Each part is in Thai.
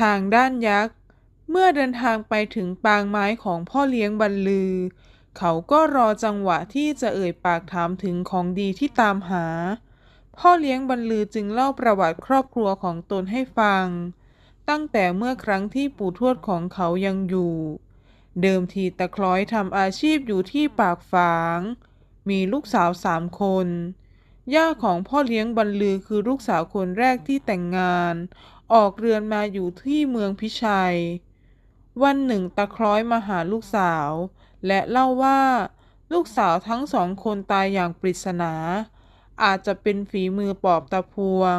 ทางด้านยักษ์ เมื่อเดินทางไปถึงปางไม้ของพ่อเลี้ยงบรรลือ เขาก็รอจังหวะที่จะเอ่ยปากถามถึงของดีที่ตามหา พ่อเลี้ยงบรรลือจึงเล่าประวัติครอบครัวของตนให้ฟัง ตั้งแต่เมื่อครั้งที่ปู่ทวดของเขายังอยู่ เดิมทีตะคล้อยทำอาชีพอยู่ที่ปากฝาง มีลูกสาวสามคนย่าของพ่อเลี้ยงบรรลือคือลูกสาวคนแรกที่แต่งงาน ออกเรือนมาอยู่ที่เมืองพิชัย วันหนึ่งตะคล้อยมาหาลูกสาว และเล่าว่า ลูกสาวทั้งสองคนตายอย่างปริศนา อาจจะเป็นฝีมือปอบตะพวง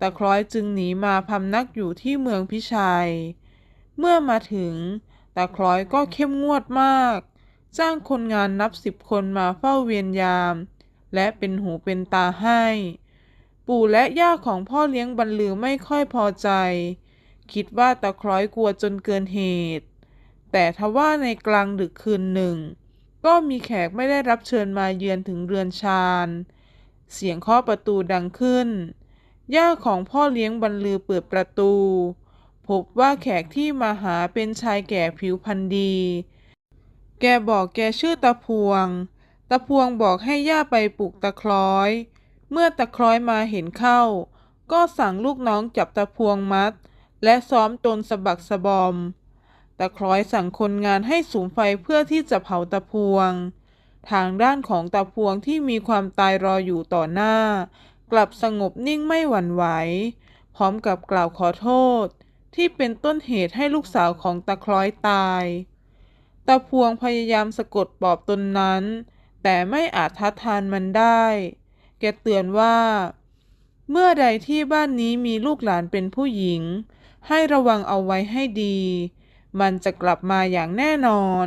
ตะคล้อยจึงหนีมาพำนักอยู่ที่เมืองพิชัย เมื่อมาถึงตะคล้อยก็เข้มงวดมาก จ้างคนงานนับสิบคนมาเฝ้าเวียนยาม และเป็นหูเป็นตาให้ ปู่และย่าของพ่อเลี้ยงบรรลือไม่ค่อยพอใจ คิดว่าตะคล้อยกลัวจนเกินเหตุ แต่ทว่าในกลางดึกคืนหนึ่ง ก็มีแขกไม่ได้รับเชิญมาเยือนถึงเรือนชานเสียงเคาะประตูดังขึ้น ย่าของพ่อเลี้ยงบรรลือเปิดประตู พบว่าแขกที่มาหาเป็นชายแก่ผิวพรรณดี แกบอกแกชื่อตะพวง ตะพวงบอกให้ย่าไปปลุกตะคล้อย เมื่อตะคล้อยมาเห็นเข้า ก็สั่งลูกน้องจับตะพวงมัด และซ้อมจนสะบักสะบอม ตะคล้อยสั่งคนงานให้สูมไฟเพื่อที่จะเผาตะพวง ทางด้านของตะพวงที่มีความตายรออยู่ต่อหน้า กลับสงบนิ่งไม่หวั่นไหว พร้อมกับกล่าวขอโทษ ที่เป็นต้นเหตุให้ลูกสาวของตะคล้อยตายตะพวงพยายามสะกดปอบตนนั้น แต่ไม่อาจทัดทานมันได้ แกเตือนว่า เมื่อใดที่บ้านนี้มีลูกหลานเป็นผู้หญิง ให้ระวังเอาไว้ให้ดี มันจะกลับมาอย่างแน่นอน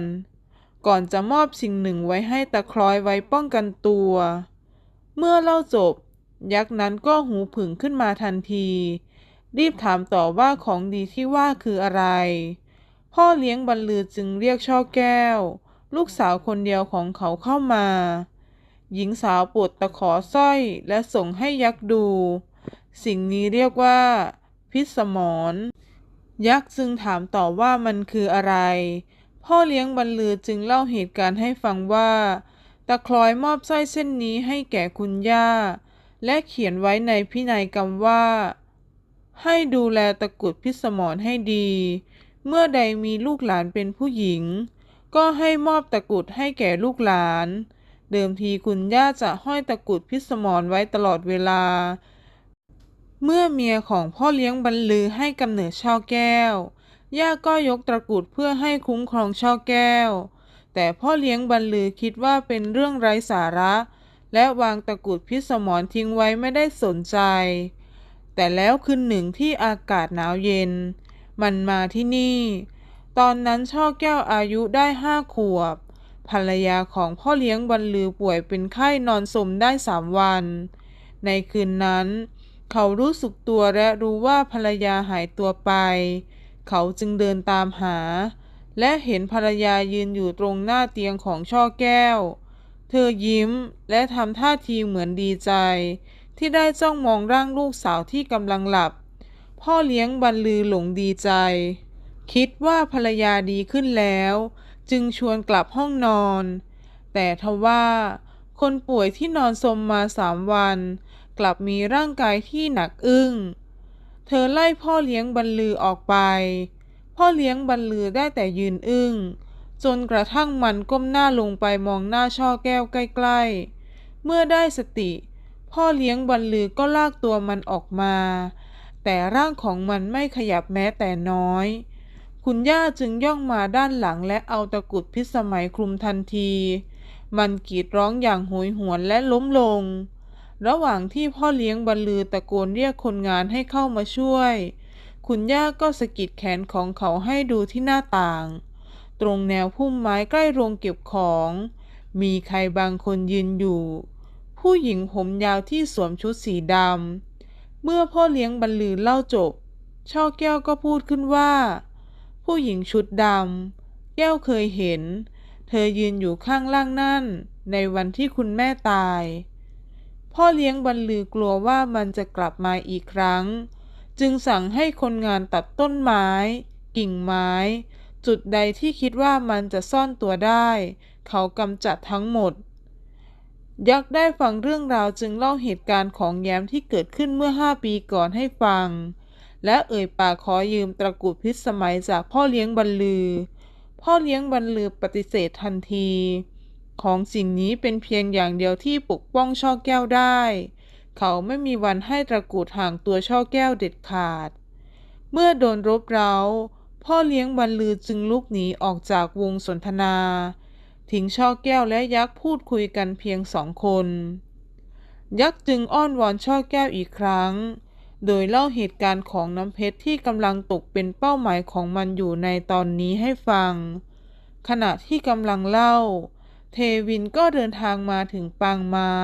ก่อนจะมอบสิ่งหนึ่งไว้ให้ตะคล้อยไว้ป้องกันตัว เมื่อเล่าจบ ยักษ์นั้นก็หูผึ่งขึ้นมาทันที รีบถามต่อว่าของดีที่ว่าคืออะไร พ่อเลี้ยงบรรลือจึงเรียกช่อแก้ว ลูกสาวคนเดียวของเขาเข้ามา หญิงสาวปวดตะขอสร้อยและส่งให้ยักษ์ดู สิ่งนี้เรียกว่า พิษสมรยักษ์จึงถามต่อว่ามันคืออะไร พ่อเลี้ยงบรรลือจึงเล่าเหตุการณ์ให้ฟังว่า ตะคล้อยมอบสร้อยเส้นนี้ให้แก่คุณย่า และเขียนไว้ในพินัยกรรมว่า ให้ดูแลตะกุดพิษสมรให้ดี เมื่อใดมีลูกหลานเป็นผู้หญิง ก็ให้มอบตะกุดให้แก่ลูกหลาน เดิมทีคุณย่าจะห้อยตะกรุดพิสมรไว้ตลอดเวลา เมื่อเมียของพ่อเลี้ยงบรรลือให้กำเนิดช่อแก้ว ย่าก็ยกตะกรุดเพื่อให้คุ้มครองช่อแก้ว แต่พ่อเลี้ยงบรรลือคิดว่าเป็นเรื่องไร้สาระ และวางตะกรุดพิสมรทิ้งไว้ไม่ได้สนใจ แต่แล้วคืนหนึ่งที่อากาศหนาวเย็น มันมาที่นี่ ตอนนั้นช่อแก้วอายุได้ห้าขวบ ภรรยาของพ่อเลี้ยงบรรลือป่วยเป็นไข้นอนสมได้สามวัน ในคืนนั้น เขารู้สึกตัวและรู้ว่าภรรยาหายตัวไป เขาจึงเดินตามหา และเห็นภรรยายืนอยู่ตรงหน้าเตียงของช่อแก้ว เธอยิ้มและทำท่าทีเหมือนดีใจ ที่ได้จ้องมองร่างลูกสาวที่กำลังหลับ พ่อเลี้ยงบรรลือหลงดีใจ คิดว่าภรรยาดีขึ้นแล้ว จึงชวนกลับห้องนอน แต่ทว่าคนป่วยที่นอนสมมาสามวัน กลับมีร่างกายที่หนักอึ้ง เธอไล่พ่อเลี้ยงบรรลือออกไป พ่อเลี้ยงบรรลือได้แต่ยืนอึ้ง จนกระทั่งมันก้มหน้าลงไปมองหน้าช่อแก้วใกล้ๆ เมื่อได้สติ พ่อเลี้ยงบรรลือก็ลากตัวมันออกมา แต่ร่างของมันไม่ขยับแม้แต่น้อย คุณย่าจึงย่องมาด้านหลังและเอาตะกุดพิสมัยคลุมทันที มันกรีดร้องอย่างโหยหวนและล้มลง ระหว่างที่พ่อเลี้ยงบรรลือตะโกนเรียกคนงานให้เข้ามาช่วย คุณย่าก็สะกิดแขนของเขาให้ดูที่หน้าต่าง ตรงแนวพุ่มไม้ใกล้โรงเก็บของ มีใครบางคนยืนอยู่ ผู้หญิงผมยาวที่สวมชุดสีดำเมื่อพ่อเลี้ยงบรรลือเล่าจบ ช่อแก้วก็พูดขึ้นว่า ผู้หญิงชุดดำแก้วเคยเห็น เธอยืนอยู่ข้างล่างนั่น ในวันที่คุณแม่ตาย พ่อเลี้ยงบรรลือกลัวว่ามันจะกลับมาอีกครั้ง จึงสั่งให้คนงานตัดต้นไม้ กิ่งไม้ จุดใดที่คิดว่ามันจะซ่อนตัวได้ เขากำจัดทั้งหมดยักษ์ได้ฟังเรื่องราวจึงเล่าเหตุการณ์ของแย้มที่เกิดขึ้นเมื่อห้าปีก่อนให้ฟัง และเอ่ยปากขอยืมตะกรุดพิษสมัยจากพ่อเลี้ยงบรรลือ พ่อเลี้ยงบรรลือปฏิเสธทันที ของสิ่งนี้เป็นเพียงอย่างเดียวที่ปกป้องช่อแก้วได้ เขาไม่มีวันให้ตะกรุดห่างตัวช่อแก้วเด็ดขาด เมื่อโดนรบเร้า พ่อเลี้ยงบรรลือจึงลุกหนีออกจากวงสนทนา ทิ้งช่อแก้วและยักษ์พูดคุยกันเพียงสองคน ยักษ์จึงอ้อนวอนช่อแก้วอีกครั้ง โดยเล่าเหตุการณ์ของน้ำเพชรที่กำลังตกเป็นเป้าหมายของมันอยู่ในตอนนี้ให้ฟัง ขณะที่กำลังเล่า เทวินก็เดินทางมาถึงปางไม้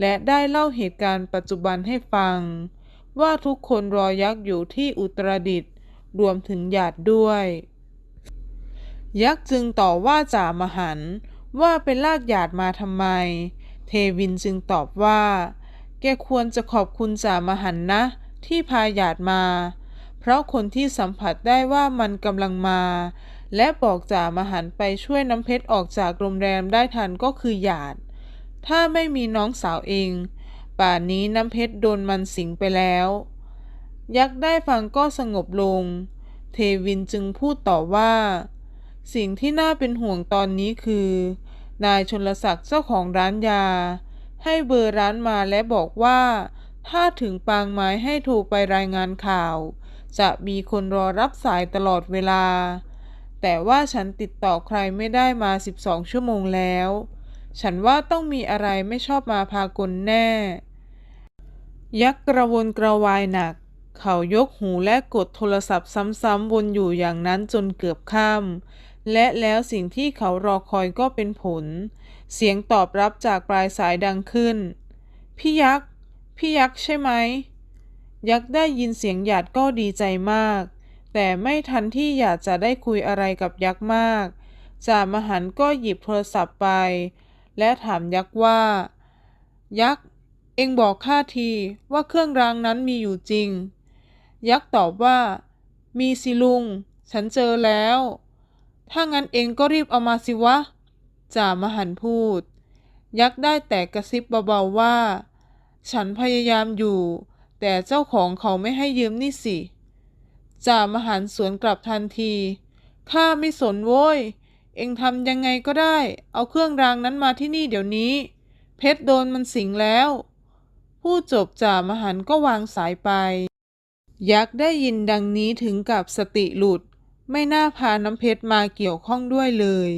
และได้เล่าเหตุการณ์ปัจจุบันให้ฟัง ว่าทุกคนรอยักษ์อยู่ที่อุตรดิตรวมถึงหยาดด้วย ยักษ์จึงต่อว่าจ่ามหันว่าเป็นลากหยาดมาทำไม เทวินจึงตอบว่า แกควรจะขอบคุณจ่ามหันนะ ที่พาหยาดมา เพราะคนที่สัมผัสได้ว่ามันกำลังมา และบอกจ่ามหันไปช่วยน้ำเพชรออกจากโรงแรมได้ทันก็คือหยาด ถ้าไม่มีน้องสาวเอง ป่านนี้น้ำเพชรโดนมันสิงไปแล้ว ยักษ์ได้ฟังก็สงบลง เทวินจึงพูดต่อว่า สิ่งที่น่าเป็นห่วงตอนนี้คือ นายชนลศักดิ์เจ้าของร้านยา ให้เบอร์ร้านมาและบอกว่า ถ้าถึงปางไม้ให้โทรไปรายงานข่าว จะมีคนรอรับสายตลอดเวลา แต่ว่าฉันติดต่อใครไม่ได้มา 12 ชั่วโมงแล้ว ฉันว่าต้องมีอะไรไม่ชอบมาพากลแน่ ยักษ์กระวนกระวายหนัก เขายกหูและกดโทรศัพท์ซ้ำๆวนอยู่อย่างนั้นจนเกือบค่ำ และแล้วสิ่งที่เขารอคอยก็เป็นผล เสียงตอบรับจากปลายสายดังขึ้น พี่ยักษ์ พี่ยักษ์ใช่ไหม ยักษ์ได้ยินเสียงหยาดก็ดีใจมาก แต่ไม่ทันที่หยาดจะได้คุยอะไรกับยักษ์มาก จ่ามหันก็หยิบโทรศัพท์ไป และถามยักษ์ว่า ยักษ์ เอ็งบอกข้าทีว่าเครื่องรางนั้นมีอยู่จริง ยักษ์ตอบว่า มีสิลุง ฉันเจอแล้ว ถ้างั้นเองก็รีบเอามาสิวะ จ่ามหันพูด ยักษ์ได้แต่กระซิบเบาๆว่า ฉันพยายามอยู่ แต่เจ้าของเขาไม่ให้ยืมนี่สิ จ่ามหันสวนกลับทันที ข้าไม่สนโว้ย เองทำยังไงก็ได้ เอาเครื่องรางนั้นมาที่นี่เดี๋ยวนี้ เพชรโดนมันสิงแล้วพูดจบจ่ามหันก็วางสายไป ยักษ์ได้ยินดังนี้ถึงกับสติหลุด ไม่น่าพาน้ำเพชรมาเกี่ยวข้องด้วยเลย